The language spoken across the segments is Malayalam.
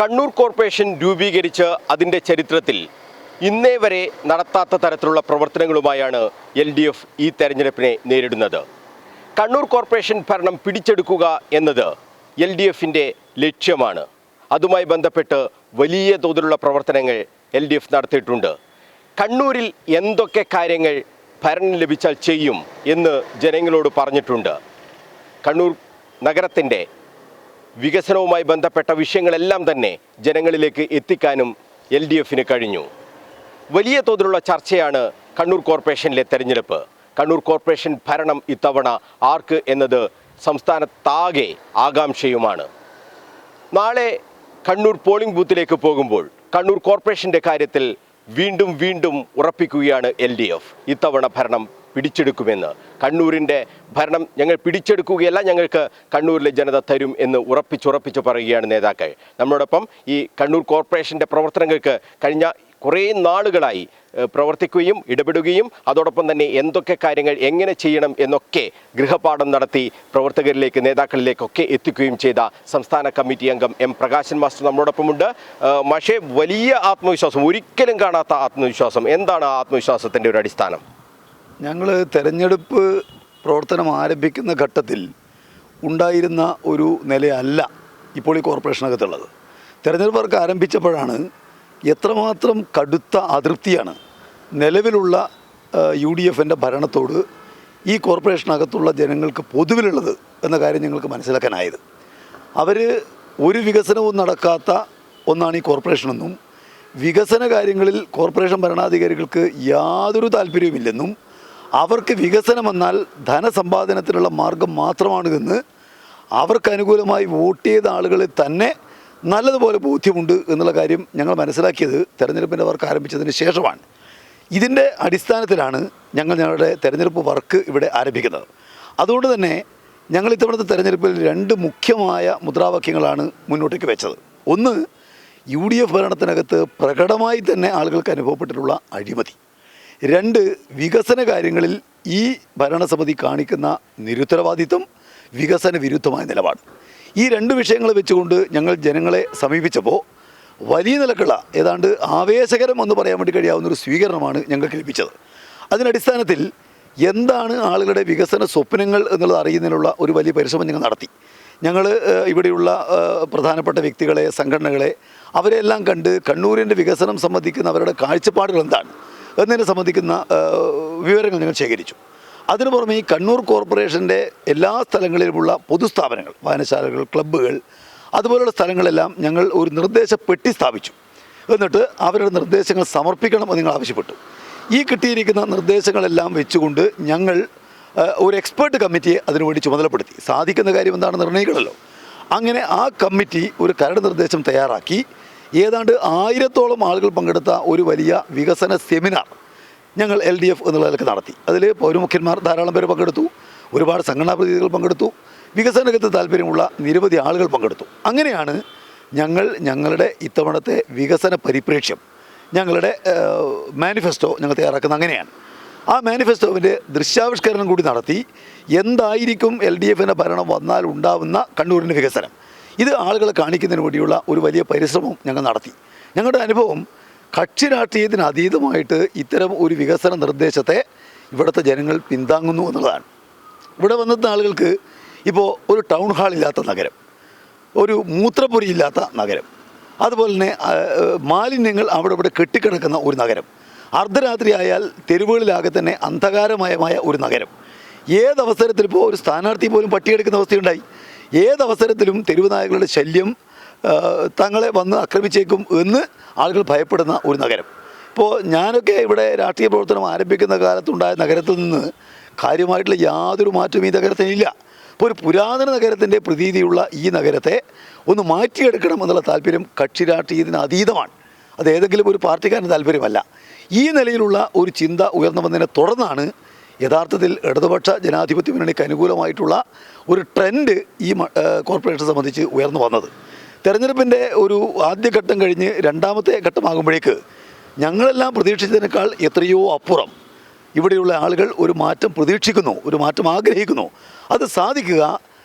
കണ്ണൂർ കോർപ്പറേഷൻ രൂപീകരിച്ച് അതിന്റെ ചരിത്രത്തിൽ ഇന്നേ വരെ നടത്താത്ത തരത്തിലുള്ള പ്രവർത്തനങ്ങളുമായാണ് എൽ ഡി എഫ് ഈ തെരഞ്ഞെടുപ്പിനെ നേരിടുന്നത്. കണ്ണൂർ കോർപ്പറേഷൻ ഭരണം പിടിച്ചെടുക്കുക എന്നത് എൽ ഡി എഫിന്റെ ലക്ഷ്യമാണ്. അതുമായി ബന്ധപ്പെട്ട് വലിയ തോതിലുള്ള പ്രവർത്തനങ്ങൾ എൽ ഡി എഫ് നടത്തിയിട്ടുണ്ട്. കണ്ണൂരിൽ എന്തൊക്കെ കാര്യങ്ങൾ ഭരണം ലഭിച്ചാൽ ചെയ്യും എന്ന് ജനങ്ങളോട് പറഞ്ഞിട്ടുണ്ട്. കണ്ണൂർ നഗരത്തിന്റെ വികസനവുമായി ബന്ധപ്പെട്ട വിഷയങ്ങളെല്ലാം തന്നെ ജനങ്ങളിലേക്ക് എത്തിക്കാനും എൽ ഡി എഫിന് കഴിഞ്ഞു. വലിയ തോതിലുള്ള ചർച്ചയാണ് കണ്ണൂർ കോർപ്പറേഷനിലെ തെരഞ്ഞെടുപ്പ്. കണ്ണൂർ കോർപ്പറേഷൻ ഭരണം ഇത്തവണ ആർക്ക് എന്നത് സംസ്ഥാനത്താകെ ആകാംക്ഷയുമാണ്. നാളെ കണ്ണൂർ പോളിംഗ് ബൂത്തിലേക്ക് പോകുമ്പോൾ കണ്ണൂർ കോർപ്പറേഷന്റെ കാര്യത്തിൽ വീണ്ടും വീണ്ടും ഉറപ്പിക്കുകയാണ് എൽ ഡി എഫ് ഇത്തവണ ഭരണം പിടിച്ചെടുക്കുമെന്ന് കണ്ണൂരിന്റെ ഭരണം ഞങ്ങൾ പിടിച്ചെടുക്കുകയല്ല ഞങ്ങൾക്ക് കണ്ണൂരിലെ ജനത തരും എന്ന് ഉറപ്പിച്ചുറപ്പിച്ച് പറയുകയാണ് നേതാക്കൾ. നമ്മളോടൊപ്പം ഈ കണ്ണൂർ കോർപ്പറേഷന്റെ പ്രവർത്തനങ്ങൾക്ക് കഴിഞ്ഞ കുറേ നാളുകളായി പ്രവർത്തിക്കുകയും ഇടപെടുകയും അതോടൊപ്പം തന്നെ എന്തൊക്കെ കാര്യങ്ങൾ എങ്ങനെ ചെയ്യണം എന്നൊക്കെ ഗൃഹപാഠം നടത്തി പ്രവർത്തകരിലേക്ക് നേതാക്കളിലേക്കൊക്കെ എത്തിക്കുകയും ചെയ്ത സംസ്ഥാന കമ്മിറ്റി അംഗം എം. പ്രകാശൻ മാസ്റ്റർ നമ്മളോടൊപ്പമുണ്ട്. പക്ഷേ വലിയ ആത്മവിശ്വാസം ഒരിക്കലും കാണാത്ത ആത്മവിശ്വാസം. എന്താണ് ആത്മവിശ്വാസത്തിന്റെ ഒരു അടിസ്ഥാനം? ഞങ്ങൾ തെരഞ്ഞെടുപ്പ് പ്രവർത്തനം ആരംഭിക്കുന്ന ഘട്ടത്തിൽ ഉണ്ടായിരുന്ന ഒരു നിലയല്ല ഇപ്പോൾ ഈ കോർപ്പറേഷനകത്തുള്ളത്. തെരഞ്ഞെടുപ്പ് ആരംഭിച്ചപ്പോഴാണ് എത്രമാത്രം കടുത്ത അതൃപ്തിയാണ് നിലവിലുള്ള യു ഡി എഫിന്റെ ഭരണത്തോട് ഈ കോർപ്പറേഷനകത്തുള്ള ജനങ്ങൾക്ക് പൊതുവിലുള്ളത് എന്ന കാര്യം ഞങ്ങൾക്ക് മനസ്സിലാക്കാനായത്. അവർ ഒരു വികസനവും നടക്കാത്ത ഒന്നാണ് ഈ കോർപ്പറേഷനെന്നും വികസന കാര്യങ്ങളിൽ കോർപ്പറേഷൻ ഭരണാധികാരികൾക്ക് യാതൊരു താല്പര്യവുമില്ലെന്നും അവർക്ക് വികസനം എന്നാൽ ധനസമ്പാദനത്തിനുള്ള മാർഗം മാത്രമാണ് എന്ന് അവർക്ക് അനുകൂലമായി വോട്ട് ചെയ്ത ആളുകളെ തന്നെ നല്ലതുപോലെ ബോധ്യമുണ്ട് എന്നുള്ള കാര്യം ഞങ്ങൾ മനസ്സിലാക്കിയത് തെരഞ്ഞെടുപ്പിന്റെ വർക്ക് ആരംഭിച്ചതിന് ശേഷമാണ്. ഇതിന്റെ അടിസ്ഥാനത്തിലാണ് ഞങ്ങൾ ഞങ്ങളുടെ തെരഞ്ഞെടുപ്പ് വർക്ക് ഇവിടെ ആരംഭിക്കുന്നത്. അതുകൊണ്ട് തന്നെ ഞങ്ങൾ ഇത്തവണത്തെ തെരഞ്ഞെടുപ്പിൽ രണ്ട് മുഖ്യമായ മുദ്രാവാക്യങ്ങളാണ് മുന്നോട്ടേക്ക് വെച്ചത്. ഒന്ന് യു ഡി എഫ് ഭരണത്തിനകത്ത് പ്രകടമായി തന്നെ ആളുകൾക്ക് അനുഭവപ്പെട്ടിട്ടുള്ള അഴിമതി. രണ്ട് വികസന കാര്യങ്ങളിൽ ഈ ഭരണസമിതി കാണിക്കുന്ന നിരുത്തരവാദിത്വം വികസന വിരുദ്ധമായ നിലപാട്. ഈ രണ്ട് വിഷയങ്ങൾ വെച്ചുകൊണ്ട് ഞങ്ങൾ ജനങ്ങളെ സമീപിച്ചപ്പോൾ വലിയ നിലക്കുള്ള ഏതാണ്ട് ആവേശകരം എന്ന് പറയാൻ വേണ്ടി കഴിയാവുന്ന ഒരു സ്വീകരണമാണ് ഞങ്ങൾക്ക് ലഭിച്ചത്. അതിനടിസ്ഥാനത്തിൽ എന്താണ് ആളുകളുടെ വികസന സ്വപ്നങ്ങൾ എന്നുള്ളത് അറിയുന്നതിനുള്ള ഒരു വലിയ പരിശ്രമം ഞങ്ങൾ നടത്തി. ഞങ്ങൾ ഇവിടെയുള്ള പ്രധാനപ്പെട്ട വ്യക്തികളെ സംഘടനകളെ അവരെല്ലാം കണ്ട് കണ്ണൂരിന്റെ വികസനം സംബന്ധിക്കുന്ന അവരുടെ കാഴ്ചപ്പാടുകൾ എന്താണ്? എന്നതിനെ സംബന്ധിക്കുന്ന വിവരങ്ങൾ ഞങ്ങൾ ശേഖരിച്ചു. അതിനു പുറമെ ഈ കണ്ണൂർ കോർപ്പറേഷന്റെ എല്ലാ സ്ഥലങ്ങളിലുമുള്ള പൊതുസ്ഥാപനങ്ങൾ വായനശാലകൾ ക്ലബ്ബുകൾ അതുപോലുള്ള സ്ഥലങ്ങളെല്ലാം ഞങ്ങൾ ഒരു നിർദ്ദേശ പെട്ടി സ്ഥാപിച്ചു. എന്നിട്ട് അവരുടെ നിർദ്ദേശങ്ങൾ സമർപ്പിക്കണം എന്ന് നിങ്ങൾ ആവശ്യപ്പെട്ടു. ഈ കിട്ടിയിരിക്കുന്ന നിർദ്ദേശങ്ങളെല്ലാം വെച്ചുകൊണ്ട് ഞങ്ങൾ ഒരു എക്സ്പേർട്ട് കമ്മിറ്റിയെ അതിനുവേണ്ടി ചുമതലപ്പെടുത്തി. സാധിക്കുന്ന കാര്യം എന്താണെന്ന് നിർണയിക്കണമല്ലോ അങ്ങനെ ആ കമ്മിറ്റി ഒരു കരട് നിർദ്ദേശം തയ്യാറാക്കി. ഏതാണ്ട് ആയിരത്തോളം ആളുകൾ പങ്കെടുത്ത ഒരു വലിയ വികസന സെമിനാർ ഞങ്ങൾ എൽ ഡി എഫ് എന്നുള്ള നിലയ്ക്ക് നടത്തി. അതിൽ പൗരമുഖ്യന്മാർ ധാരാളം പേർ പങ്കെടുത്തു ഒരുപാട് സംഘടനാ പ്രതിനിധികൾ പങ്കെടുത്തു വികസന രംഗത്ത് താല്പര്യമുള്ള നിരവധി ആളുകൾ പങ്കെടുത്തു. അങ്ങനെയാണ് ഞങ്ങൾ ഞങ്ങളുടെ ഇത്തവണത്തെ വികസന പരിപ്രേക്ഷ്യം ഞങ്ങളുടെ മാനിഫെസ്റ്റോ ഞങ്ങൾ തയ്യാറാക്കുന്നത് അങ്ങനെയാണ്. ആ മാനിഫെസ്റ്റോവിന്റെ ദൃശ്യാവിഷ്കരണം കൂടി നടത്തി എന്തായിരിക്കും എൽ ഡി എഫിന്റെ ഭരണം വന്നാൽ ഉണ്ടാവുന്ന കണ്ണൂരിന്റെ വികസനം? ഇത് ആളുകളെ കാണിക്കുന്നതിന് വേണ്ടിയുള്ള ഒരു വലിയ പരിശ്രമം ഞങ്ങൾ നടത്തി. ഞങ്ങളുടെ അനുഭവം കക്ഷി രാഷ്ട്രീയത്തിന് അതീതമായിട്ട് ഇത്തരം ഒരു വികസന നിർദ്ദേശത്തെ ഇവിടുത്തെ ജനങ്ങൾ പിന്താങ്ങുന്നു എന്നുള്ളതാണ്. ഇവിടെ വന്നെത്തുന്ന ആളുകൾക്ക് ഇപ്പോൾ ഒരു ടൗൺ ഹാൾ ഇല്ലാത്ത നഗരം ഒരു മൂത്രപ്പുരി ഇല്ലാത്ത നഗരം അതുപോലെ തന്നെ മാലിന്യങ്ങൾ അവിടെ ഇവിടെ കെട്ടിക്കിടക്കുന്ന ഒരു നഗരം അർദ്ധരാത്രി ആയാൽ തെരുവുകളിലാകെ തന്നെ അന്ധകാരമയമായ ഒരു നഗരം. ഏതവസരത്തിൽ ഇപ്പോൾ ഒരു സ്ഥാനാർത്ഥി പോലും പട്ടിയെടുക്കുന്ന അവസ്ഥയുണ്ടായി. ഏതവസരത്തിലും തെരുവ് നായകളുടെ ശല്യം തങ്ങളെ വന്ന് ആക്രമിച്ചേക്കും എന്ന് ആളുകൾ ഭയപ്പെടുന്ന ഒരു നഗരം. ഇപ്പോൾ ഞാനൊക്കെ ഇവിടെ രാഷ്ട്രീയ പ്രവർത്തനം ആരംഭിക്കുന്ന കാലത്തുണ്ടായ നഗരത്തിൽ നിന്ന് കാര്യമായിട്ടുള്ള യാതൊരു മാറ്റവും ഈ നഗരത്തിനില്ല ഇപ്പോൾ ഒരു പുരാതന നഗരത്തിന്റെ പ്രതീതിയുള്ള ഈ നഗരത്തെ ഒന്ന് മാറ്റിയെടുക്കണം എന്നുള്ള താല്പര്യം കക്ഷി രാഷ്ട്രീയത്തിന് അതീതമാണ്. അത് ഏതെങ്കിലും ഒരു പാർട്ടിക്കാരന്റെ താല്പര്യമല്ല. ഈ നിലയിലുള്ള ഒരു ചിന്ത ഉയർന്നു വന്നതിനെ തുടർന്നാണ് യഥാർത്ഥത്തിൽ ഇടതുപക്ഷ ജനാധിപത്യ മുന്നണിക്ക് അനുകൂലമായിട്ടുള്ള ഒരു ട്രെൻഡ് ഈ കോർപ്പറേഷനെ സംബന്ധിച്ച് ഉയർന്നു വന്നത്. തെരഞ്ഞെടുപ്പിന്റെ ഒരു ആദ്യഘട്ടം കഴിഞ്ഞ് രണ്ടാമത്തെ ഘട്ടമാകുമ്പോഴേക്ക് ഞങ്ങളെല്ലാം പ്രതീക്ഷിച്ചതിനേക്കാൾ എത്രയോ അപ്പുറം ഇവിടെയുള്ള ആളുകൾ ഒരു മാറ്റം പ്രതീക്ഷിക്കുന്നു ഒരു മാറ്റം ആഗ്രഹിക്കുന്നു. അത് സാധിക്കുക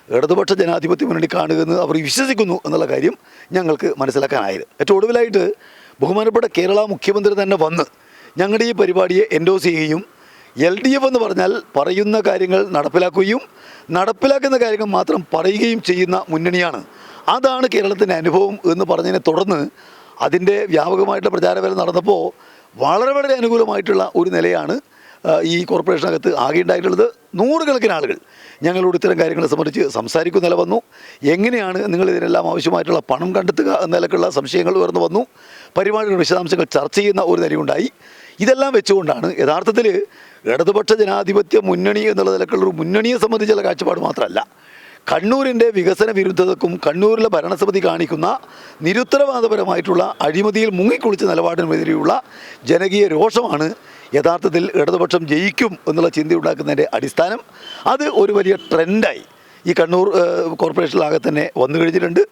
ഇടതുപക്ഷ ജനാധിപത്യ മുന്നണി കാണുകയെന്ന് അവർ വിശ്വസിക്കുന്നു എന്നുള്ള കാര്യം ഞങ്ങൾക്ക് മനസ്സിലാക്കാനായത്. ഏറ്റവും ഒടുവിലായിട്ട് ബഹുമാനപ്പെട്ട കേരള മുഖ്യമന്ത്രി തന്നെ വന്ന് ഞങ്ങളുടെ ഈ പരിപാടിയെ എൻഡോസ് ചെയ്യുകയും എൽ ഡി എഫ് എന്ന് പറഞ്ഞാൽ പറയുന്ന കാര്യങ്ങൾ നടപ്പിലാക്കുകയും നടപ്പിലാക്കുന്ന കാര്യങ്ങൾ മാത്രം പറയുകയും ചെയ്യുന്ന മുന്നണിയാണ്. അതാണ് കേരളത്തിന്റെ അനുഭവം എന്ന് പറഞ്ഞതിനെ തുടർന്ന് അതിന്റെ വ്യാപകമായിട്ടുള്ള പ്രചാരവേല നടന്നപ്പോൾ വളരെ വളരെ അനുകൂലമായിട്ടുള്ള ഒരു നിലയാണ് ഈ കോർപ്പറേഷനകത്ത് ആകെ ഉണ്ടായിട്ടുള്ളത് നൂറുകണക്കിന് ആളുകൾ. ഞങ്ങളോട് ഇത്തരം കാര്യങ്ങളെ സംബന്ധിച്ച് സംസാരിക്കുന്ന നില വന്നു. എങ്ങനെയാണ് നിങ്ങൾ ഇതിനെല്ലാം ആവശ്യമായിട്ടുള്ള പണം കണ്ടെത്തുക എന്ന നിലക്കുള്ള സംശയങ്ങൾ ഉയർന്നു വന്നു. പരിപാടിയുടെ വിശദാംശങ്ങൾ ചർച്ച ചെയ്യുന്ന ഒരു നിലയുണ്ടായി. ഇതെല്ലാം വെച്ചുകൊണ്ടാണ് യഥാർത്ഥത്തിൽ ഇടതുപക്ഷ ജനാധിപത്യ മുന്നണി എന്നുള്ള നിലക്കുള്ള ഒരു മുന്നണിയെ സംബന്ധിച്ചുള്ള കാഴ്ചപ്പാട് മാത്രമല്ല. കണ്ണൂരിന്റെ വികസന വിരുദ്ധതക്കും കണ്ണൂരിലെ ഭരണസമിതി കാണിക്കുന്ന നിരുത്തരവാദപരമായിട്ടുള്ള അഴിമതിയിൽ മുങ്ങിക്കുളിച്ച നിലപാടിനുമെതിരെയുള്ള ജനകീയ രോഷമാണ് യഥാർത്ഥത്തിൽ ഇടതുപക്ഷം ജയിക്കും എന്നുള്ള ചിന്ത ഉണ്ടാക്കുന്നതിന്റെ അടിസ്ഥാനം. അത് ഒരു വലിയ ട്രെൻഡായി ഈ കണ്ണൂർ കോർപ്പറേഷനിലാകെ തന്നെ വന്നു കഴിഞ്ഞിട്ടുണ്ട്.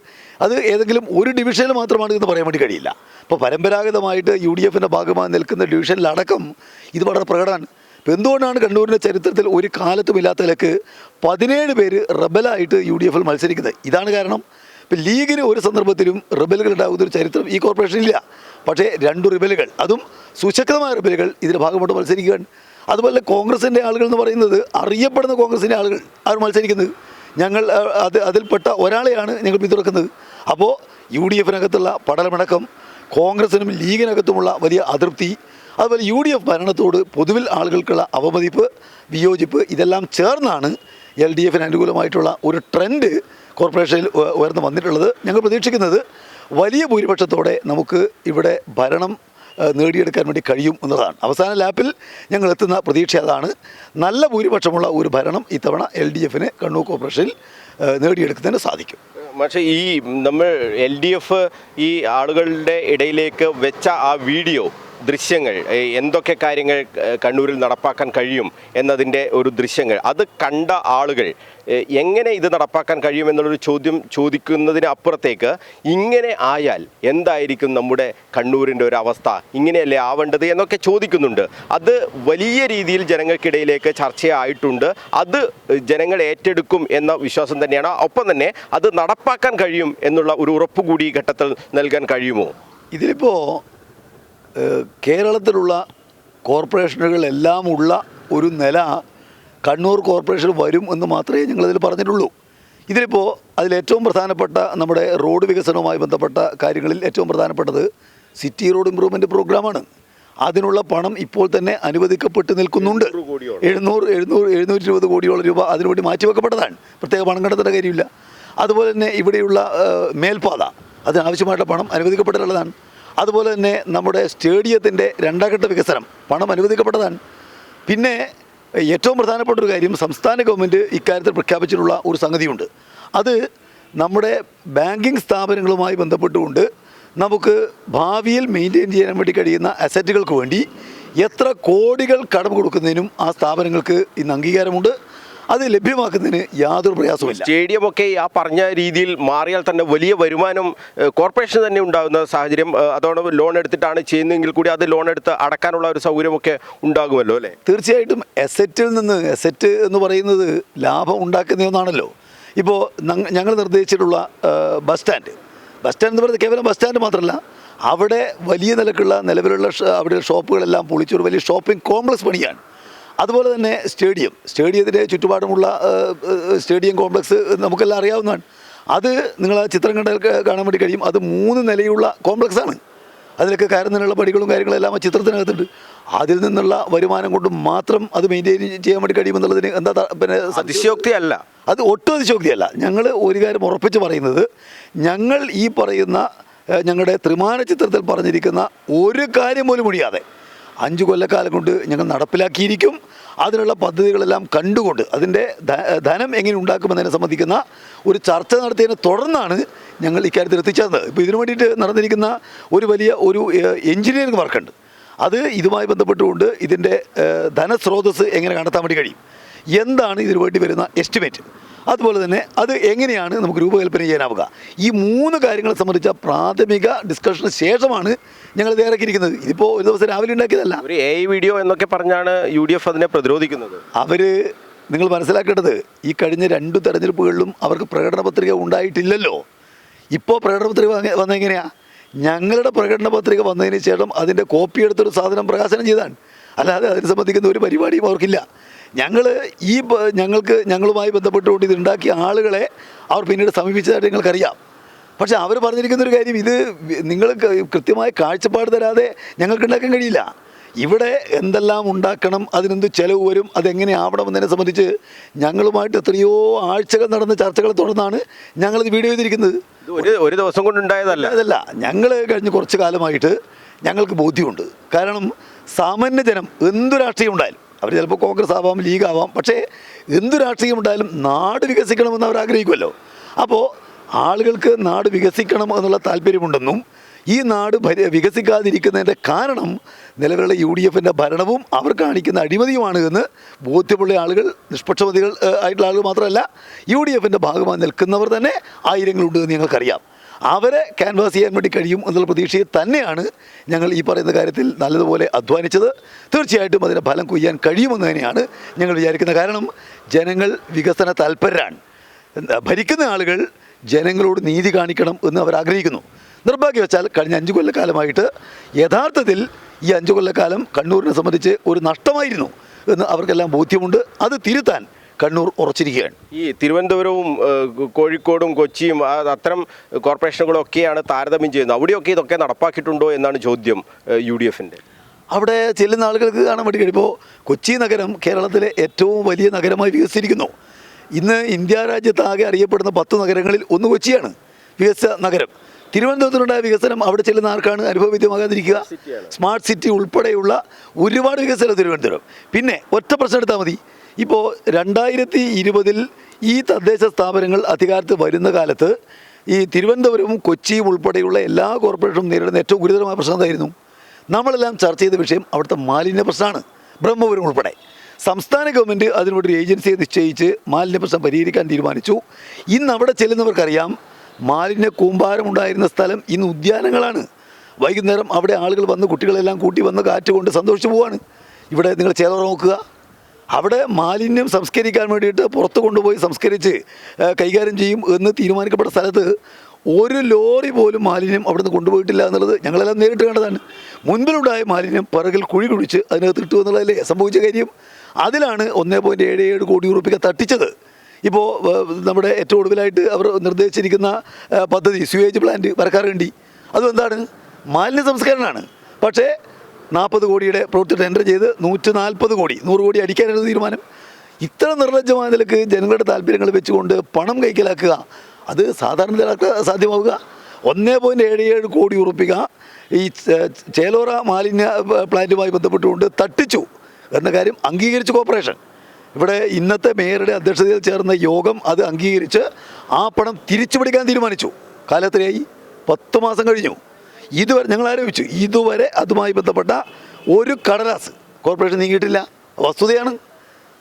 അത് ഏതെങ്കിലും ഒരു ഡിവിഷനിൽ മാത്രമാണ് എന്ന് പറയാൻ വേണ്ടി കഴിയില്ല. അപ്പോൾ പരമ്പരാഗതമായിട്ട് യു ഡി എഫിന്റെ ഭാഗമായി നിൽക്കുന്ന ഡിവിഷനിലടക്കം ഇത് വളരെ പ്രകടമാണ്. ഇപ്പം എന്തുകൊണ്ടാണ് കണ്ണൂരിന്റെ ചരിത്രത്തിൽ ഒരു കാലത്തും ഇല്ലാത്ത നിലയ്ക്ക് പതിനേഴ് പേര് റബലായിട്ട് യു ഡി എഫിൽ മത്സരിക്കുന്നത്? ഇതാണ് കാരണം. ഇപ്പം ലീഗിന് ഒരു സന്ദർഭത്തിലും റിബലുകൾ ഉണ്ടാകുന്ന ഒരു ചരിത്രം ഈ കോർപ്പറേഷനില്ല പക്ഷേ രണ്ട് റിബലുകൾ അതും സുശക്തമായ റിബലുകൾ ഇതിന്റെ ഭാഗമായിട്ട് മത്സരിക്കുകയാണ്. അതുപോലെ കോൺഗ്രസിന്റെ ആളുകൾ എന്ന് പറയുന്നത് അറിയപ്പെടുന്ന കോൺഗ്രസിന്റെ ആളുകൾ അവർ മത്സരിക്കുന്നത്? ഞങ്ങൾ അത് അതിൽപ്പെട്ട ഒരാളെയാണ് ഞങ്ങൾ പിന്തുണക്കുന്നത്. അപ്പോൾ യു ഡി എഫിനകത്തുള്ള പടലമടക്കം കോൺഗ്രസിനും ലീഗിനകത്തുമുള്ള വലിയ അതൃപ്തി അതുപോലെ യു ഡി എഫ് ഭരണത്തോട് പൊതുവിൽ ആളുകൾക്കുള്ള അവമതിപ്പ് വിയോജിപ്പ് ഇതെല്ലാം ചേർന്നാണ് എൽ ഡി എഫിന് അനുകൂലമായിട്ടുള്ള ഒരു ട്രെൻഡ് കോർപ്പറേഷനിൽ ഉയർന്നു വന്നിട്ടുള്ളത്. ഞങ്ങൾ പ്രതീക്ഷിക്കുന്നത് വലിയ ഭൂരിപക്ഷത്തോടെ നമുക്ക് ഇവിടെ ഭരണം നേടിയെടുക്കാൻ വേണ്ടി കഴിയും എന്നതാണ് അവസാന ലാപ്പിൽ ഞങ്ങൾ എത്തുന്ന പ്രതീക്ഷ അതാണ്. നല്ല ഭൂരിപക്ഷമുള്ള ഒരു ഭരണം ഇത്തവണ എൽ ഡി എഫിന് കണ്ണൂർ കോർപ്പറേഷനിൽ നേടിയെടുക്കുന്നതിന് സാധിക്കും. പക്ഷേ ഈ നമ്മൾ എൽ ഡി എഫ് ഈ ആളുകളുടെ ഇടയിലേക്ക് വെച്ച ആ വീഡിയോ ദൃശ്യങ്ങൾ എന്തൊക്കെ കാര്യങ്ങൾ കണ്ണൂരിൽ നടപ്പാക്കാൻ കഴിയും എന്നതിന്റെ ഒരു ദൃശ്യങ്ങൾ. അത് കണ്ട ആളുകൾ എങ്ങനെ ഇത് നടപ്പാക്കാൻ കഴിയും എന്നുള്ളൊരു ചോദ്യം ചോദിക്കുന്നതിന് അപ്പുറത്തേക്ക് ഇങ്ങനെ ആയാൽ എന്തായിരിക്കും നമ്മുടെ കണ്ണൂരിന്റെ ഒരു അവസ്ഥ? ഇങ്ങനെയല്ലേ ആവേണ്ടത് എന്നൊക്കെ ചോദിക്കുന്നുണ്ട്. അത് വലിയ രീതിയിൽ ജനങ്ങൾക്കിടയിലേക്ക് ചർച്ചയായിട്ടുണ്ട്. അത് ജനങ്ങൾ ഏറ്റെടുക്കും എന്ന വിശ്വാസം തന്നെയാണ്. ഒപ്പം തന്നെ അത് നടപ്പാക്കാൻ കഴിയും എന്നുള്ള ഒരു ഉറപ്പ് കൂടി ഘട്ടത്തിൽ നൽകാൻ കഴിയുമോ? ഇതിലിപ്പോൾ കേരളത്തിലുള്ള കോർപ്പറേഷനുകളെല്ലാം ഉള്ള ഒരു നില കണ്ണൂർ കോർപ്പറേഷൻ വരും എന്ന് മാത്രമേ ഞങ്ങളതിൽ പറഞ്ഞിട്ടുള്ളൂ. ഇതിലിപ്പോൾ അതിലേറ്റവും പ്രധാനപ്പെട്ട നമ്മുടെ റോഡ് വികസനവുമായി ബന്ധപ്പെട്ട കാര്യങ്ങളിൽ ഏറ്റവും പ്രധാനപ്പെട്ടത് സിറ്റി റോഡ് ഇമ്പ്രൂവ്മെന്റ് പ്രോഗ്രാമാണ്. അതിനുള്ള പണം ഇപ്പോൾ തന്നെ അനുവദിക്കപ്പെട്ട് നിൽക്കുന്നുണ്ട്. എഴുന്നൂറ്. എഴുന്നൂറ് എഴുന്നൂറ് എഴുന്നൂറ്റി ഇരുപത് കോടിയോളം രൂപ അതിനുവേണ്ടി മാറ്റിവെക്കപ്പെട്ടതാണ്. പ്രത്യേക പണം കണ്ടെത്തേണ്ട കാര്യമില്ല. അതുപോലെ തന്നെ ഇവിടെയുള്ള മേൽപാത മേൽപ്പാത. അതിനാവശ്യമായിട്ടുള്ള പണം അനുവദിക്കപ്പെട്ടിട്ടുള്ളതാണ് അതുപോലെ തന്നെ നമ്മുടെ സ്റ്റേഡിയത്തിന്റെ രണ്ടാംഘട്ട വികസനം പണം അനുവദിക്കപ്പെട്ടതാണ്. പിന്നെ ഏറ്റവും പ്രധാനപ്പെട്ട ഒരു കാര്യം സംസ്ഥാന ഗവൺമെന്റ് ഇക്കാര്യത്തിൽ പ്രഖ്യാപിച്ചിട്ടുള്ള ഒരു സംഗതിയുണ്ട്. അത് നമ്മുടെ ബാങ്കിങ് സ്ഥാപനങ്ങളുമായി ബന്ധപ്പെട്ടുകൊണ്ട് നമുക്ക് ഭാവിയിൽ മെയിന്റെയിൻ ചെയ്യാൻ വേണ്ടി കഴിയുന്ന അസറ്റുകൾക്ക് വേണ്ടി എത്ര കോടികൾ കടം കൊടുക്കുന്നതിനും ആ സ്ഥാപനങ്ങൾക്ക് ഇന്ന് അംഗീകാരമുണ്ട്. അത് ലഭ്യമാക്കുന്നതിന് യാതൊരു പ്രയാസവും സ്റ്റേഡിയം ഒക്കെ ആ പറഞ്ഞ രീതിയിൽ മാറിയാൽ തന്നെ വലിയ വരുമാനം കോർപ്പറേഷൻ തന്നെ ഉണ്ടാകുന്ന സാഹചര്യം അതോടൊപ്പം ലോൺ എടുത്തിട്ടാണ് ചെയ്യുന്നതെങ്കിൽ കൂടി അത് ലോൺ എടുത്ത് അടക്കാനുള്ള ഒരു സൗകര്യമൊക്കെ ഉണ്ടാകുമല്ലോ അല്ലേ? തീർച്ചയായിട്ടും എസറ്റിൽ നിന്ന് എസറ്റ് എന്ന് പറയുന്നത് ലാഭം ഉണ്ടാക്കുന്ന ഒന്നാണല്ലോ. ഇപ്പോൾ ഞങ്ങൾ നിർദ്ദേശിച്ചിട്ടുള്ള ബസ് സ്റ്റാൻഡ് ബസ് സ്റ്റാൻഡ് എന്ന് പറയുന്നത് കേവലം ബസ് സ്റ്റാൻഡ് മാത്രമല്ല അവിടെ വലിയ നിലക്കുള്ള നിലവിലുള്ള അവിടെ ഷോപ്പുകളെല്ലാം പൊളിച്ചൊരു വലിയ ഷോപ്പിംഗ് കോംപ്ലക്സ് പണിയാണ്. അതുപോലെ തന്നെ സ്റ്റേഡിയം. സ്റ്റേഡിയത്തിന്റെ ചുറ്റുപാടുമുള്ള സ്റ്റേഡിയം കോംപ്ലക്സ് നമുക്കെല്ലാം അറിയാവുന്നതാണ്. അത് നിങ്ങൾ ആ ചിത്രം കണ്ടാൽ കാണാൻ വേണ്ടി കഴിയും. അത് മൂന്ന് നിലയുള്ള കോംപ്ലക്സാണ്. അതിലൊക്കെ കയറുന്നതിനുള്ള പടികളും കാര്യങ്ങളും എല്ലാം ആ ചിത്രത്തിനകത്തുണ്ട്. അതിൽ നിന്നുള്ള വരുമാനം കൊണ്ട് മാത്രം അത് മെയിന്റെയിൻ ചെയ്യാൻ വേണ്ടി കഴിയുമെന്നുള്ളതിന് എന്താ പിന്നെ അതിശയോക്തിയല്ല. അല്ല അത് ഒട്ടും അതിശയോക്തിയല്ല. ഞങ്ങൾ ഒരു കാര്യം ഉറപ്പിച്ച് പറയുന്നത് ഞങ്ങൾ ഈ പറയുന്ന ഞങ്ങളുടെ ത്രിമാന ചിത്രത്തിൽ പറഞ്ഞിരിക്കുന്ന ഒരു കാര്യം പോലും ഒഴിയാതെ അഞ്ച് കൊല്ലക്കാലം കൊണ്ട് ഞങ്ങൾ നടപ്പിലാക്കിയിരിക്കും. അതിനുള്ള പദ്ധതികളെല്ലാം കണ്ടുകൊണ്ട് അതിന്റെ ധനം എങ്ങനെ ഉണ്ടാക്കുമെന്നതിനെ സംബന്ധിക്കുന്ന ഒരു ചർച്ച നടത്തിയതിനെ തുടർന്നാണ് ഞങ്ങൾ ഇക്കാര്യത്തിൽ എത്തിച്ചേർന്നത്. ഇപ്പോൾ ഇതിനു വേണ്ടിയിട്ട് നടന്നിരിക്കുന്ന ഒരു വലിയ ഒരു എഞ്ചിനീയറിംഗ് വർക്കുണ്ട്. അത് ഇതുമായി ബന്ധപ്പെട്ടുകൊണ്ട് ഇതിന്റെ ധനസ്രോതസ് എങ്ങനെ കണ്ടെത്താൻ വേണ്ടി കഴിയും. എന്താണ് ഇതിനു വേണ്ടി വരുന്ന എസ്റ്റിമേറ്റ്? അതുപോലെ തന്നെ അത് എങ്ങനെയാണ് നമുക്ക് രൂപകൽപ്പന ചെയ്യാനാവുക? ഈ മൂന്ന് കാര്യങ്ങളെ സംബന്ധിച്ച പ്രാഥമിക ഡിസ്കഷന് ശേഷമാണ് ഞങ്ങൾ തയ്യാറാക്കിയിരിക്കുന്നത് ഇതിപ്പോൾ ഒരു ദിവസം രാവിലെ ഉണ്ടാക്കിയതല്ല. ഒരു എ വീഡിയോ എന്നൊക്കെ പറഞ്ഞാണ് യു ഡി എഫ് അതിനെ പ്രതിരോധിക്കുന്നത്. അവർ നിങ്ങൾ മനസ്സിലാക്കേണ്ടത് ഈ കഴിഞ്ഞ രണ്ട് തെരഞ്ഞെടുപ്പുകളിലും അവർക്ക് പ്രകടന പത്രിക ഉണ്ടായിട്ടില്ലല്ലോ. ഇപ്പോൾ പ്രകടന പത്രിക വന്ന- വന്നെങ്ങനെയാ? ഞങ്ങളുടെ പ്രകടന പത്രിക വന്നതിന് ശേഷം അതിന്റെ കോപ്പി എടുത്തൊരു സാധനം പ്രകാശനം ചെയ്താണ്. അല്ലാതെ അതിനെ സംബന്ധിക്കുന്ന ഒരു പരിപാടിയും അവർക്കില്ല. ഞങ്ങൾ ഈ ഞങ്ങൾക്ക് ഞങ്ങളുമായി ബന്ധപ്പെട്ടുകൊണ്ട് ഇത് ഉണ്ടാക്കിയ ആളുകളെ അവർ പിന്നീട് സമീപിച്ചതായിട്ട് ഞങ്ങൾക്കറിയാം. പക്ഷേ അവർ പറഞ്ഞിരിക്കുന്നൊരു കാര്യം ഇത് നിങ്ങൾ കൃത്യമായ കാഴ്ചപ്പാട് തരാതെ ഞങ്ങൾക്ക് ഉണ്ടാക്കാൻ കഴിയില്ല. ഇവിടെ എന്തെല്ലാം ഉണ്ടാക്കണം അതിനെന്ത് ചിലവ് വരും അതെങ്ങനെ ആവണം എന്നതിനെ സംബന്ധിച്ച് ഞങ്ങളുമായിട്ട് എത്രയോ ആഴ്ചകൾ നടന്ന ചർച്ചകളെ തുടർന്നാണ് ഞങ്ങളിത് വീഡിയോ ചെയ്തിരിക്കുന്നത്. ഒരു ഒരു ദിവസം കൊണ്ടുണ്ടായതല്ല അതല്ല ഞങ്ങൾ കഴിഞ്ഞ് കുറച്ച് കാലമായിട്ട് ഞങ്ങൾക്ക് ബോധ്യമുണ്ട്. കാരണം സാമാന്യ ജനം എന്തു രാഷ്ട്രീയം ഉണ്ടായാലും അവർ ചിലപ്പോൾ കോൺഗ്രസ് ആവാം ലീഗ് ആവാം പക്ഷേ എന്തു രാഷ്ട്രീയം ഉണ്ടായാലും നാട് വികസിക്കണമെന്ന് അവർ ആഗ്രഹിക്കുമല്ലോ. അപ്പോൾ ആളുകൾക്ക് നാട് വികസിക്കണം എന്നുള്ള താല്പര്യമുണ്ടെന്നും ഈ നാട് വികസിക്കാതിരിക്കുന്നതിന്റെ കാരണം നിലവിലുള്ള യു ഡി എഫിന്റെ ഭരണവും അവർ കാണിക്കുന്ന അഴിമതിയുമാണ് എന്ന് ബോധ്യമുള്ള ആളുകൾ നിഷ്പക്ഷമതികൾ ആയിട്ടുള്ള ആളുകൾ മാത്രമല്ല യു ഡി എഫിന്റെ ഭാഗമായി നിൽക്കുന്നവർ തന്നെ ആയിരങ്ങളുണ്ട് എന്ന് ഞങ്ങൾക്കറിയാം. അവരെ ക്യാൻവാസ് ചെയ്യാൻ വേണ്ടി കഴിയും എന്നുള്ള പ്രതീക്ഷയിൽ തന്നെയാണ് ഞങ്ങൾ ഈ പറയുന്ന കാര്യത്തിൽ നല്ലതുപോലെ അധ്വാനിച്ചത്. തീർച്ചയായിട്ടും അതിന്റെ ഫലം കൊയ്യാൻ കഴിയുമെന്ന് തന്നെയാണ് ഞങ്ങൾ വിചാരിക്കുന്നത് കാരണം ജനങ്ങൾ വികസന തൽപരരാണ്. ഭരിക്കുന്ന ആളുകൾ ജനങ്ങളോട് നീതി കാണിക്കണം എന്ന് അവർ ആഗ്രഹിക്കുന്നു. നിർഭാഗ്യവശാൽ കഴിഞ്ഞ അഞ്ച് കൊല്ലക്കാലമായിട്ട് യഥാർത്ഥത്തിൽ ഈ അഞ്ചു കൊല്ലക്കാലം കണ്ണൂരിനെ സംബന്ധിച്ച് ഒരു നഷ്ടമായിരുന്നു എന്ന് അവർക്കെല്ലാം ബോധ്യമുണ്ട്. അത് തിരുത്താൻ കണ്ണൂർ ഉറച്ചിരിക്കുകയാണ്. ഈ തിരുവനന്തപുരവും കോഴിക്കോടും കൊച്ചിയും അത്തരം അത്തരം കോർപ്പറേഷനുകളൊക്കെയാണ് താരതമ്യം ചെയ്യുന്നത്. അവിടെയൊക്കെ ഇതൊക്കെ നടപ്പാക്കിയിട്ടുണ്ടോ എന്നാണ് ചോദ്യം യു ഡി എഫിന്റെ അവിടെ ചെല്ലുന്ന ആളുകൾക്ക് കാണാൻ വേണ്ടി കഴിയുമ്പോൾ കൊച്ചി നഗരം കേരളത്തിലെ ഏറ്റവും വലിയ നഗരമായി വികസിച്ചിരിക്കുന്നു. ഇന്ന് ഇന്ത്യ രാജ്യത്താകെ അറിയപ്പെടുന്ന പത്ത് നഗരങ്ങളിൽ ഒന്ന് കൊച്ചിയാണ് വികസിത നഗരം. തിരുവനന്തപുരത്തിനുണ്ടായ വികസനം അവിടെ ചെല്ലുന്ന ആർക്കാണ് അനുഭവവിദ്യമാകാതിരിക്കുക സ്മാർട്ട് സിറ്റി ഉൾപ്പെടെയുള്ള ഒരുപാട് വികസനം തിരുവനന്തപുരം. പിന്നെ ഒറ്റ പ്രശ്നം എടുത്താൽ മതി. ഇപ്പോൾ രണ്ടായിരത്തി ഇരുപതിൽ ഈ തദ്ദേശ സ്ഥാപനങ്ങൾ അധികാരത്തിൽ വരുന്ന കാലത്ത് ഈ തിരുവനന്തപുരവും കൊച്ചിയും ഉൾപ്പെടെയുള്ള എല്ലാ കോർപ്പറേഷനും നേരിടുന്ന ഏറ്റവും ഗുരുതരമായ പ്രശ്നം എന്തായിരുന്നു? നമ്മളെല്ലാം ചർച്ച ചെയ്ത വിഷയം അവിടുത്തെ മാലിന്യ പ്രശ്നമാണ്. ബ്രഹ്മപുരം ഉൾപ്പെടെ. സംസ്ഥാന ഗവൺമെന്റ് അതിനുവേണ്ടി ഒരു ഏജൻസിയെ നിശ്ചയിച്ച് മാലിന്യ പ്രശ്നം പരിഹരിക്കാൻ തീരുമാനിച്ചു. ഇന്ന് അവിടെ ചെല്ലുന്നവർക്കറിയാം മാലിന്യ കൂമ്പാരം ഉണ്ടായിരുന്ന സ്ഥലം ഇന്ന് ഉദ്യാനങ്ങളാണ്. വൈകുന്നേരം അവിടെ ആളുകൾ വന്ന് കുട്ടികളെല്ലാം കൂട്ടി വന്ന് കാറ്റ് കൊണ്ട് സന്തോഷിച്ചു പോവാണ്. ഇവിടെ നിങ്ങൾ ചേർന്ന് നോക്കുക. അവിടെ മാലിന്യം സംസ്കരിക്കാൻ വേണ്ടിയിട്ട് പുറത്ത് കൊണ്ടുപോയി സംസ്കരിച്ച് കൈകാര്യം ചെയ്യും എന്ന് തീരുമാനിക്കപ്പെട്ട സ്ഥലത്ത് ഒരു ലോറി പോലും മാലിന്യം അവിടുന്ന് കൊണ്ടുപോയിട്ടില്ല എന്നുള്ളത് ഞങ്ങളെല്ലാം നേരിട്ട് കണ്ടതാണ്. മുൻപിലുണ്ടായ മാലിന്യം പിറകിൽ കുഴി കുഴിച്ച് അതിനകത്ത് ഇട്ടു എന്നുള്ളതല്ലേ സംഭവിച്ച കാര്യം? അതിലാണ് ഒന്നേ പോയിന്റ് ഏഴ് ഏഴ് കോടി രൂപയ്ക്ക് തട്ടിച്ചത്. ഇപ്പോൾ നമ്മുടെ ഏറ്റവും ഒടുവിലായിട്ട് അവർ നിർദ്ദേശിച്ചിരിക്കുന്ന പദ്ധതി സ്യൂവേജ് പ്ലാന്റ് വരക്കാറുണ്ടി അതും എന്താണ്? മാലിന്യ സംസ്കരണമാണ്. പക്ഷേ നാൽപ്പത് കോടിയുടെ പ്രവൃത്തി ടെൻഡർ ചെയ്ത് നൂറ്റി നാൽപ്പത് കോടി നൂറ് കോടി അടിക്കാനായിരുന്നു തീരുമാനം. ഇത്ര നിർലജ്ജമായ നിലയ്ക്ക് ജനങ്ങളുടെ താല്പര്യങ്ങൾ വെച്ചുകൊണ്ട് പണം കൈക്കലാക്കുക അത് സാധാരണ ജനങ്ങൾക്ക് സാധ്യമാവുക. ഒന്നേ പോയിന്റ് ഏഴ് ഏഴ് കോടി ഉറപ്പിക്കുക. ഈ ചേലോറ മാലിന്യ പ്ലാന്റുമായി ബന്ധപ്പെട്ടുകൊണ്ട് തട്ടിച്ചു എന്ന കാര്യം അംഗീകരിച്ചു കോർപ്പറേഷൻ. ഇവിടെ ഇന്നത്തെ മേയറുടെ അധ്യക്ഷതയിൽ ചേർന്ന യോഗം അത് അംഗീകരിച്ച് ആ പണം തിരിച്ചു പിടിക്കാൻ തീരുമാനിച്ചു. കാലത്തിലായി പത്ത് മാസം കഴിഞ്ഞു. ഇതുവരെ ഞങ്ങൾ ആരോപിച്ചു ഇതുവരെ അതുമായി ബന്ധപ്പെട്ട ഒരു കടലാസ് കോർപ്പറേഷൻ നീങ്ങിയിട്ടില്ല. വസ്തുതയാണ്.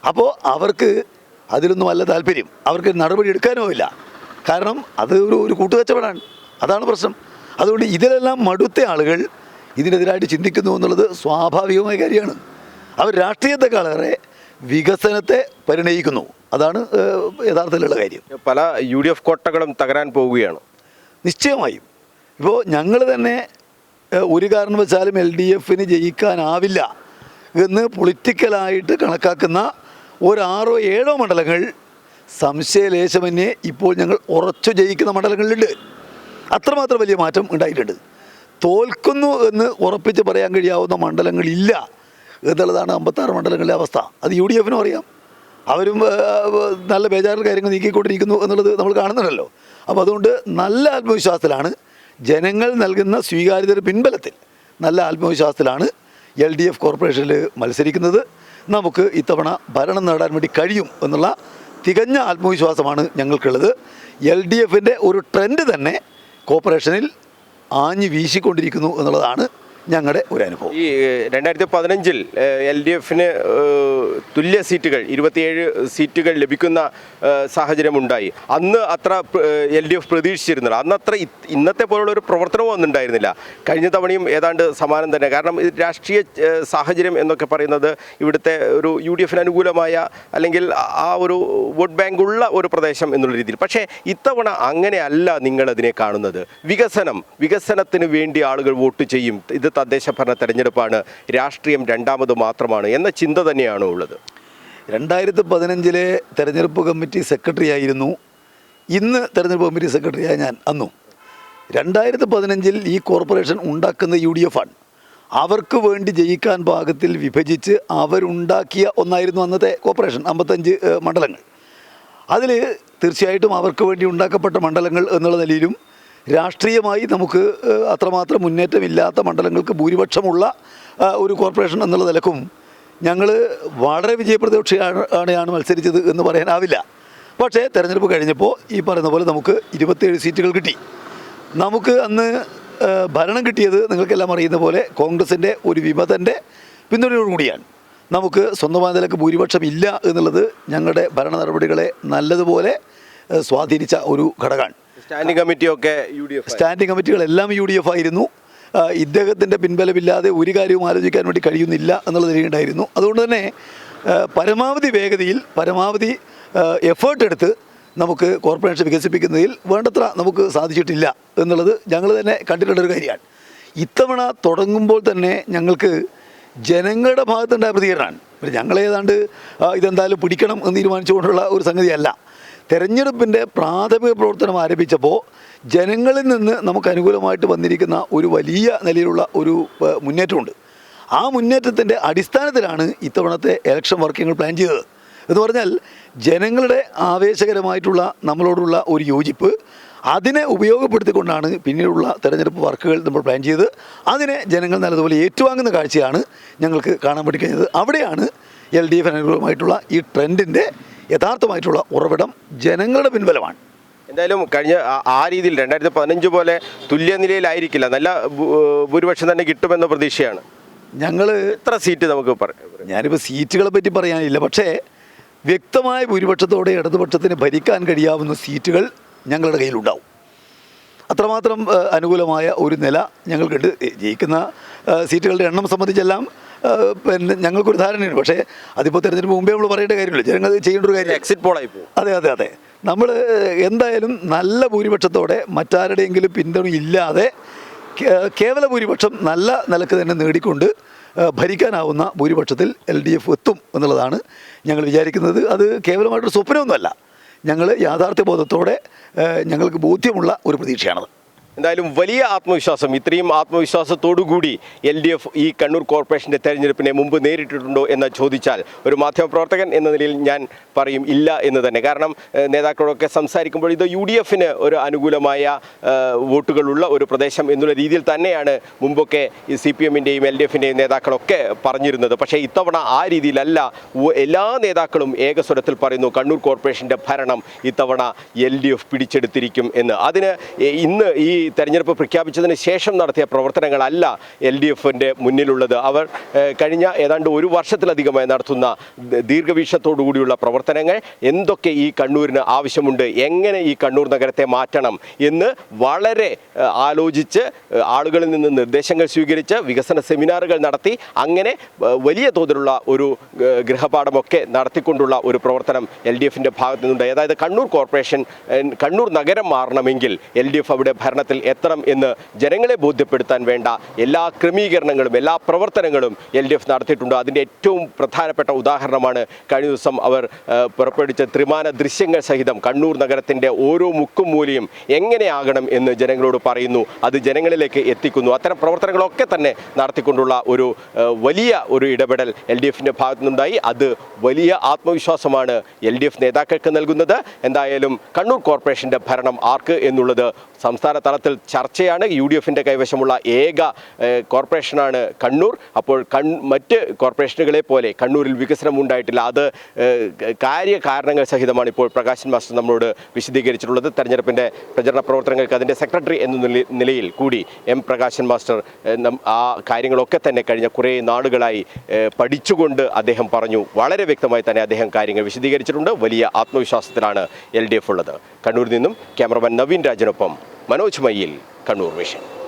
അപ്പോൾ അവർക്ക് അതിലൊന്നും അല്ല താല്പര്യം. അവർക്ക് നടപടി എടുക്കാനോ ഇല്ല. കാരണം അത് ഒരു ഒരു കൂട്ടുകച്ചവടാണ് അതാണ് പ്രശ്നം. അതുകൊണ്ട് ഇതിലെല്ലാം മടുത്ത ആളുകൾ ഇതിനെതിരായിട്ട് ചിന്തിക്കുന്നു എന്നുള്ളത് സ്വാഭാവികമായ കാര്യമാണ്. അവർ രാഷ്ട്രീയത്തെ രാഷ്ട്രീയത്തെക്കാളേറെ വികസനത്തെ പരിണയിക്കുന്നു. അതാണ് യഥാർത്ഥത്തിലുള്ള കാര്യം. പല യു ഡി എഫ് കോട്ടകളും തകരാൻ പോവുകയാണ്. നിശ്ചയമായും. ഇപ്പോൾ ഞങ്ങൾ തന്നെ ഒരു കാരണവശാലും എൽ ഡി എഫിന് ജയിക്കാനാവില്ല എന്ന് പൊളിറ്റിക്കലായിട്ട് കണക്കാക്കുന്ന ഒരാറോ ഏഴോ മണ്ഡലങ്ങൾ സംശയലേശമന്യേ ഇപ്പോൾ ഞങ്ങൾ ഉറച്ചു ജയിക്കുന്ന മണ്ഡലങ്ങളിലുണ്ട്. അത്രമാത്രം വലിയ മാറ്റം ഉണ്ടായിട്ടുണ്ട്. തോൽക്കുന്നു എന്ന് ഉറപ്പിച്ച് പറയാൻ കഴിയാവുന്ന മണ്ഡലങ്ങളില്ല എന്നുള്ളതാണ് അമ്പത്താറ് മണ്ഡലങ്ങളിലെ അവസ്ഥ. അത് യു ഡി എഫിനും അറിയാം. അവരും നല്ല ബേജാറിൽ കാര്യങ്ങൾ നീക്കിക്കൊണ്ടിരിക്കുന്നു എന്നുള്ളത് നമ്മൾ കാണുന്നുണ്ടല്ലോ. അപ്പോൾ അതുകൊണ്ട് നല്ല ആത്മവിശ്വാസത്തിലാണ് ജനങ്ങൾ നൽകുന്ന സ്വീകാര്യതയുടെ പിൻബലത്തിൽ നല്ല ആത്മവിശ്വാസത്തിലാണ് എൽ ഡി എഫ് കോർപ്പറേഷനിൽ മത്സരിക്കുന്നത്. നമുക്ക് ഇത്തവണ ഭരണം നേടാൻ വേണ്ടി കഴിയും എന്നുള്ള തികഞ്ഞ ആത്മവിശ്വാസമാണ് ഞങ്ങൾക്കുള്ളത്. എൽ ഡി എഫിന്റെ ഒരു ട്രെൻഡ് തന്നെ കോർപ്പറേഷനിൽ ആഞ്ഞു വീശിക്കൊണ്ടിരിക്കുന്നു എന്നുള്ളതാണ് ഞങ്ങളുടെ ഒരു അനുഭവം ഈ രണ്ടായിരത്തി പതിനഞ്ചിൽ എൽ ഡി എഫിന് തുല്യ സീറ്റുകൾ ഇരുപത്തിയേഴ് സീറ്റുകൾ ലഭിക്കുന്ന സാഹചര്യം സാഹചര്യമുണ്ടായി. അന്ന് അത്ര എൽ ഡി എഫ് പ്രതീക്ഷിച്ചിരുന്നില്ല. അന്ന് അത്ര ഇന്നത്തെ പോലുള്ള ഒരു പ്രവർത്തനവും ഒന്നും ഉണ്ടായിരുന്നില്ല. കഴിഞ്ഞ തവണയും ഏതാണ്ട് സമാനം തന്നെ. കാരണം രാഷ്ട്രീയ സാഹചര്യം എന്നൊക്കെ പറയുന്നത് ഇവിടുത്തെ ഒരു യു ഡി എഫിന് അനുകൂലമായ അല്ലെങ്കിൽ ആ ഒരു വോട്ട് ബാങ്ക് ഉള്ള ഒരു പ്രദേശം എന്നുള്ള രീതിയിൽ. പക്ഷേ ഇത്തവണ അങ്ങനെയല്ല നിങ്ങളതിനെ കാണുന്നത്. വികസനം വികസനത്തിന് വേണ്ടി ആളുകൾ വോട്ട് ചെയ്യും. ഇത് തദ്ദേശ ഭരണ തെരഞ്ഞെടുപ്പാണ് രാഷ്ട്രീയം രണ്ടാമത് മാത്രമാണ് എന്ന ചിന്ത തന്നെയാണോ ഉള്ളത്. രണ്ടായിരത്തി പതിനഞ്ചിലെ തെരഞ്ഞെടുപ്പ് കമ്മിറ്റി സെക്രട്ടറി ആയിരുന്നു. ഇന്ന് തെരഞ്ഞെടുപ്പ് കമ്മിറ്റി സെക്രട്ടറിയായ ഞാൻ അന്നു. രണ്ടായിരത്തി പതിനഞ്ചിൽ ഈ കോർപ്പറേഷൻ ഉണ്ടാക്കുന്ന യു ഡി എഫ് ആണ്. അവർക്ക് വേണ്ടി ജയിക്കാൻ പാകത്തിൽ വിഭജിച്ച് അവരുണ്ടാക്കിയ ഒന്നായിരുന്നു അന്നത്തെ കോർപ്പറേഷൻ അമ്പത്തഞ്ച് മണ്ഡലങ്ങൾ. അതിൽ തീർച്ചയായിട്ടും അവർക്ക് വേണ്ടി ഉണ്ടാക്കപ്പെട്ട മണ്ഡലങ്ങൾ എന്നുള്ള നിലയിലും രാഷ്ട്രീയമായി നമുക്ക് അത്രമാത്രം മുന്നേറ്റമില്ലാത്ത മണ്ഡലങ്ങൾക്ക് ഭൂരിപക്ഷമുള്ള ഒരു കോർപ്പറേഷൻ എന്നുള്ള നിലക്കും ഞങ്ങൾ വളരെ വിജയപ്രതീക്ഷയാണ് മത്സരിച്ചത് എന്ന് പറയാനാവില്ല. പക്ഷേ തെരഞ്ഞെടുപ്പ് കഴിഞ്ഞപ്പോൾ ഈ പറയുന്ന പോലെ നമുക്ക് ഇരുപത്തേഴ് സീറ്റുകൾ കിട്ടി. നമുക്ക് അന്ന് ഭരണം കിട്ടിയത് നിങ്ങൾക്കെല്ലാം അറിയുന്ന പോലെ കോൺഗ്രസിന്റെ ഒരു വിമതന്റെ പിന്തുണയോടുകൂടിയാണ് നമുക്ക് സ്വന്തമായ നിലയ്ക്ക് ഭൂരിപക്ഷം ഇല്ല എന്നുള്ളത് ഞങ്ങളുടെ ഭരണ നടപടികളെ നല്ലതുപോലെ സ്വാധീനിച്ച ഒരു ഘടകമാണ്. സ്റ്റാൻഡിംഗ് കമ്മിറ്റിയൊക്കെ യു ഡി എഫ് സ്റ്റാൻഡിംഗ് കമ്മിറ്റികളെല്ലാം യു ഡി എഫ് ആയിരുന്നു ഇദ്ദേഹത്തിന്റെ പിൻബലമില്ലാതെ ഒരു കാര്യവും ആലോചിക്കാൻ വേണ്ടി കഴിയുന്നില്ല എന്നുള്ള ഉണ്ടായിരുന്നു അതുകൊണ്ട് തന്നെ പരമാവധി വേഗതയിൽ പരമാവധി എഫേർട്ട് എടുത്ത് നമുക്ക് കോർപ്പറേഷൻ വികസിപ്പിക്കുന്നതിൽ വേണ്ടത്ര നമുക്ക് സാധിച്ചിട്ടില്ല എന്നുള്ളത് ഞങ്ങൾ തന്നെ കണ്ടിട്ടുള്ള ഒരു കാര്യമാണ്. ഇത്തവണ തുടങ്ങുമ്പോൾ തന്നെ ഞങ്ങൾക്ക് ജനങ്ങളുടെ ഭാഗത്തുണ്ടായ പ്രതികരണമാണ്. ഞങ്ങളേതാണ്ട് ഇതെന്തായാലും പിടിക്കണം എന്ന് തീരുമാനിച്ചുകൊണ്ടുള്ള ഒരു സംഗതിയല്ല. തെരഞ്ഞെടുപ്പിന്റെ പ്രാഥമിക പ്രവർത്തനം ആരംഭിച്ചപ്പോൾ ജനങ്ങളിൽ നിന്ന് നമുക്ക് അനുകൂലമായിട്ട് വന്നിരിക്കുന്ന ഒരു വലിയ നിലയിലുള്ള ഒരു മുന്നേറ്റമുണ്ട്. ആ മുന്നേറ്റത്തിന്റെ അടിസ്ഥാനത്തിലാണ് ഇത്തവണത്തെ ഇലക്ഷൻ വർക്കിങ്ങൾ പ്ലാൻ ചെയ്തത്. എന്ന് പറഞ്ഞാൽ ജനങ്ങളുടെ ആവേശകരമായിട്ടുള്ള നമ്മളോടുള്ള ഒരു യോജിപ്പ് അതിനെ ഉപയോഗപ്പെടുത്തിക്കൊണ്ടാണ് പിന്നീടുള്ള തെരഞ്ഞെടുപ്പ് വർക്കുകൾ നമ്മൾ പ്ലാൻ ചെയ്ത് അതിനെ ജനങ്ങൾ നല്ലതുപോലെ ഏറ്റുവാങ്ങുന്ന കാഴ്ചയാണ് ഞങ്ങൾക്ക് കാണാൻ പറ്റി കഴിഞ്ഞത്. അവിടെയാണ് എൽ ഡി എഫ് അനുകൂലമായിട്ടുള്ള ഈ ട്രെൻഡിന്റെ യഥാർത്ഥമായിട്ടുള്ള ഉറവിടം ജനങ്ങളുടെ പിൻബലമാണ്. എന്തായാലും കഴിഞ്ഞ ആ- രീതിയിൽ രണ്ടായിരത്തി പതിനഞ്ച് പോലെ തുല്യനിലയിലായിരിക്കില്ല നല്ല ഭൂരിപക്ഷം തന്നെ കിട്ടുമെന്ന പ്രതീക്ഷയാണ്. ഞങ്ങൾ എത്ര സീറ്റ് നമുക്ക് പറയാം ഞാനിപ്പോൾ സീറ്റുകളെ പറ്റി പറയാനില്ല. പക്ഷേ വ്യക്തമായ ഭൂരിപക്ഷത്തോടെ ഇടതുപക്ഷത്തിന് ഭരിക്കാൻ കഴിയാവുന്ന സീറ്റുകൾ ഞങ്ങളുടെ കയ്യിലുണ്ടാവും. അത്രമാത്രം അനുകൂലമായ ഒരു നില ഞങ്ങൾക്കുണ്ട്. ജയിക്കുന്ന സീറ്റുകളുടെ എണ്ണം സംബന്ധിച്ചെല്ലാം പിന്നെ ഞങ്ങൾക്കൊരു ധാരണയുണ്ട്. പക്ഷേ അതിപ്പോൾ തിരഞ്ഞെടുപ്പ് മുമ്പേ നമ്മൾ പറയേണ്ട കാര്യമില്ല. ജനങ്ങൾ അത് ചെയ്യേണ്ട ഒരു കാര്യം. എക്സിറ്റ് പോളായി പോകും അതെ അതെ അതെ. നമ്മൾ എന്തായാലും നല്ല ഭൂരിപക്ഷത്തോടെ മറ്റാരുടെയെങ്കിലും പിന്തുണ ഇല്ലാതെ കേവല ഭൂരിപക്ഷം നല്ല നിലയ്ക്ക് തന്നെ നേടിക്കൊണ്ട് ഭരിക്കാനാവുന്ന ഭൂരിപക്ഷത്തിൽ എൽ ഡി എഫ് എത്തും എന്നുള്ളതാണ് ഞങ്ങൾ വിചാരിക്കുന്നത്. അത് കേവലമായിട്ടൊരു സ്വപ്നമൊന്നുമല്ല. ഞങ്ങൾ യാഥാർത്ഥ്യബോധത്തോടെ ഞങ്ങൾക്ക് ബോധ്യമുള്ള ഒരു പ്രതീക്ഷയാണത്. എന്തായാലും വലിയ ആത്മവിശ്വാസം ഇത്രയും ആത്മവിശ്വാസത്തോടുകൂടി എൽ ഡി എഫ് ഈ കണ്ണൂർ കോർപ്പറേഷന്റെ തെരഞ്ഞെടുപ്പിനെ മുമ്പ് നേരിട്ടിട്ടുണ്ടോ എന്ന് ചോദിച്ചാൽ ഒരു മാധ്യമപ്രവർത്തകൻ എന്ന നിലയിൽ ഞാൻ പറയും ഇല്ല എന്ന് തന്നെ. കാരണം നേതാക്കളൊക്കെ സംസാരിക്കുമ്പോൾ ഇത് യു ഡി എഫിന് ഒരു അനുകൂലമായ വോട്ടുകളുള്ള ഒരു പ്രദേശം എന്നുള്ള രീതിയിൽ തന്നെയാണ് മുമ്പൊക്കെ ഈ സി പി എമ്മിന്റെയും എൽ ഡി എഫിന്റെയും നേതാക്കളൊക്കെ പറഞ്ഞിരുന്നത്. പക്ഷേ ഇത്തവണ ആ രീതിയിലല്ല. എല്ലാ നേതാക്കളും ഏകസ്വരത്തിൽ പറയുന്നു കണ്ണൂർ കോർപ്പറേഷന്റെ ഭരണം ഇത്തവണ എൽ ഡി എഫ് പിടിച്ചെടുത്തിരിക്കും എന്ന്. അതിന് ഇന്ന് ഈ തെരഞ്ഞെടുപ്പ് പ്രഖ്യാപിച്ചതിന് ശേഷം നടത്തിയ പ്രവർത്തനങ്ങളല്ല എൽ ഡി എഫിന്റെ മുന്നിലുള്ളത്. അവർ കഴിഞ്ഞ ഏതാണ്ട് ഒരു വർഷത്തിലധികമായി നടത്തുന്ന ദ- ദീർഘവീക്ഷത്തോടു കൂടിയുള്ള പ്രവർത്തനങ്ങൾ. എന്തൊക്കെ ഈ കണ്ണൂരിന് ആവശ്യമുണ്ട്? എങ്ങനെ ഈ കണ്ണൂർ നഗരത്തെ മാറ്റണം എന്ന് വളരെ ആലോചിച്ച് ആളുകളിൽ നിന്ന് നിർദ്ദേശങ്ങൾ സ്വീകരിച്ച് വികസന സെമിനാറുകൾ നടത്തി അങ്ങനെ വലിയ തോതിലുള്ള ഒരു ഗൃഹപാഠമൊക്കെ നടത്തിക്കൊണ്ടുള്ള ഒരു പ്രവർത്തനം എൽ ഡി എഫിന്റെ ഭാഗത്തു നിന്നുണ്ട് അതായത് കണ്ണൂർ കോർപ്പറേഷൻ കണ്ണൂർ നഗരം മാറണമെങ്കിൽ എൽ ഡി എഫ് അവിടെ ഭരണത്തിൽ എത്തണം എന്ന് ജനങ്ങളെ ബോധ്യപ്പെടുത്താൻ വേണ്ട എല്ലാ ക്രമീകരണങ്ങളും എല്ലാ പ്രവർത്തനങ്ങളും എൽ ഡി എഫ് നടത്തിയിട്ടുണ്ട്. അതിന്റെ ഏറ്റവും പ്രധാനപ്പെട്ട ഉദാഹരണമാണ് കഴിഞ്ഞ ദിവസം അവർ പുറപ്പെടുവിച്ച ത്രിമാന ദൃശ്യങ്ങൾ സഹിതം കണ്ണൂർ നഗരത്തിന്റെ ഓരോ മുക്കും മൂലയും എങ്ങനെയാകണം എന്ന് ജനങ്ങളോട് പറയുന്നു. അത് ജനങ്ങളിലേക്ക് എത്തിക്കുന്നു. അത്തരം പ്രവർത്തനങ്ങളൊക്കെ തന്നെ നടത്തിക്കൊണ്ടുള്ള ഒരു വലിയ ഒരു ഇടപെടൽ എൽ ഡി എഫിന്റെ ഭാഗത്തുനിന്നുണ്ടായി. അത് വലിയ ആത്മവിശ്വാസമാണ് എൽ ഡി എഫ് നേതാക്കൾക്ക് നൽകുന്നത്. എന്തായാലും കണ്ണൂർ കോർപ്പറേഷന്റെ ഭരണം ആർക്ക് എന്നുള്ളത് സംസ്ഥാന തലത്തിൽ ചർച്ചയാണ്. യു ഡി എഫിന്റെ കൈവശമുള്ള ഏക കോർപ്പറേഷനാണ് കണ്ണൂർ. അപ്പോൾ കൺ മറ്റ് കോർപ്പറേഷനുകളെ പോലെ കണ്ണൂരിൽ വികസനം ഉണ്ടായിട്ടില്ല. അത് കാര്യകാരണങ്ങൾ കാര്യ കാരണങ്ങൾ സഹിതമാണ് ഇപ്പോൾ പ്രകാശൻ മാസ്റ്റർ നമ്മളോട് വിശദീകരിച്ചിട്ടുള്ളത്. തെരഞ്ഞെടുപ്പിന്റെ പ്രചരണ പ്രവർത്തനങ്ങൾക്ക് അതിന്റെ സെക്രട്ടറി എന്ന നിലയിൽ കൂടി എം പ്രകാശൻ മാസ്റ്റർ ആ കാര്യങ്ങളൊക്കെ തന്നെ കഴിഞ്ഞ കുറേ നാളുകളായി പഠിച്ചുകൊണ്ട് അദ്ദേഹം പറഞ്ഞു. വളരെ വ്യക്തമായി തന്നെ അദ്ദേഹം കാര്യങ്ങൾ വിശദീകരിച്ചിട്ടുണ്ട്. വലിയ ആത്മവിശ്വാസത്തിലാണ് എൽ ഡി എഫ് ഉള്ളത്. കണ്ണൂരിൽ നിന്നും ക്യാമറമാൻ നവീൻ രാജനൊപ്പം മനോജ് മയ്യിൽ കണ്ണൂർ വിഷൻ